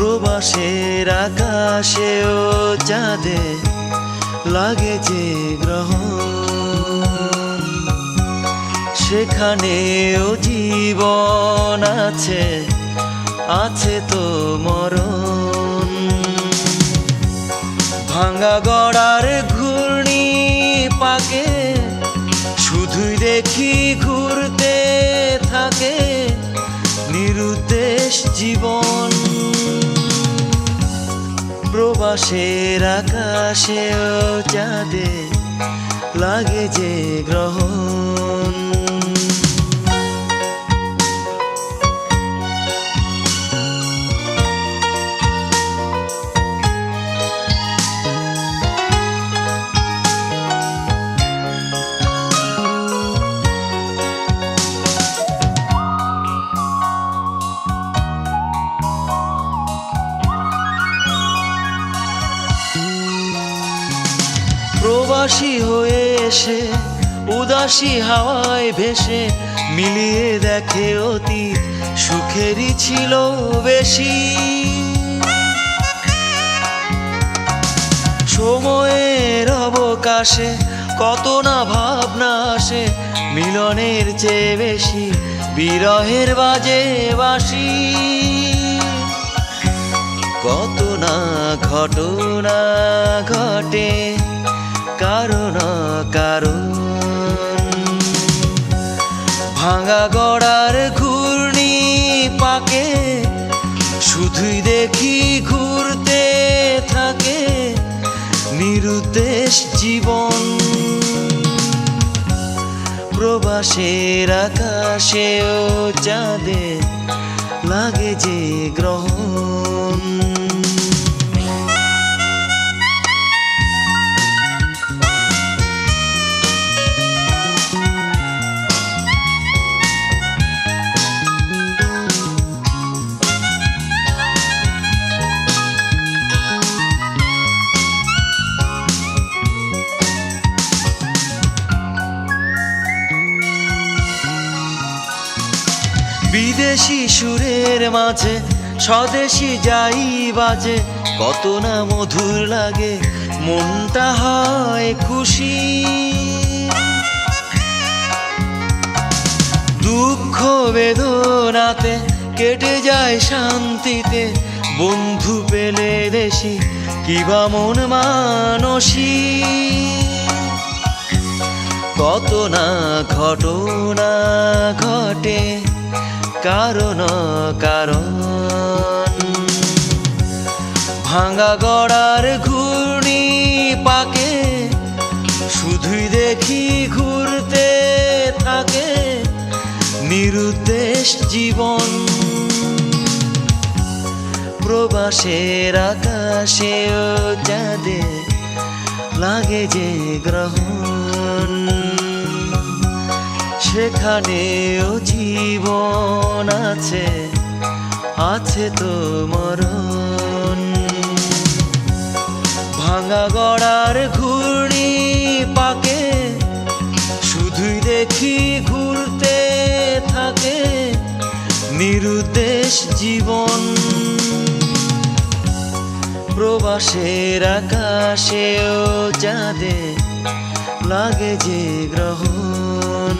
প্রবাসের আকাশেও চাঁদে লাগে যে গ্রহণ সেখানেও জীবন আছে আছে তো মরণ। ভাঙা গড়ার ঘূর্ণি পাকে, শুধুই দেখি ঘুরতে থাকে নিরুদ্দেশ জীবন। প্রবাসের আকাশেও চাঁদে লাগে যে গ্রহণ। প্রবাসী হয়ে এসে উদাসী হাওয়ায় ভেসে মিলিয়ে দেখে অতীত সুখেরই ছিল বেশি। সময়ের অবকাশে কত না ভাবনা আসে, মিলনের চেয়ে বেশি বিরহের বাজে বাসি কত না ঘটনা ঘটে কারণ কারণ। ভাঙা গড়ার ঘূর্ণি পাকে, শুধুই দেখি ঘুরতে থাকে নিরুদ্দেশ জীবন। প্রবাসের আকাশেও চাঁদে লাগে যে গ্রহণ। বিদেশি সুরের মাঝে, স্বদেশি যাই বাজে। কত না মধুর লাগে, মনটা হয় খুশি। দুঃখ বেদনাতে কেটে যায় শান্তিতে, বন্ধু পেলে দেশি কিবা মন মানসী। কত না ঘটনা ঘটে কারণ কারণ। ভাঙা গড়ার ঘূর্ণি পাকে, শুধুই দেখি ঘুরতে থাকে নিরুদ্দেশ জীবন। প্রবাসের আকাশেও চাঁদে লাগে যে গ্রহণ। সেখানেও জীবন আছে আছে তো মরণ। ভাঙা গড়ার ঘূর্ণি পাকে, শুধুই দেখি ঘুরতে থাকে নিরুদ্দেশ জীবন। প্রবাসের আকাশেও চাঁদে লাগে যে গ্রহণ।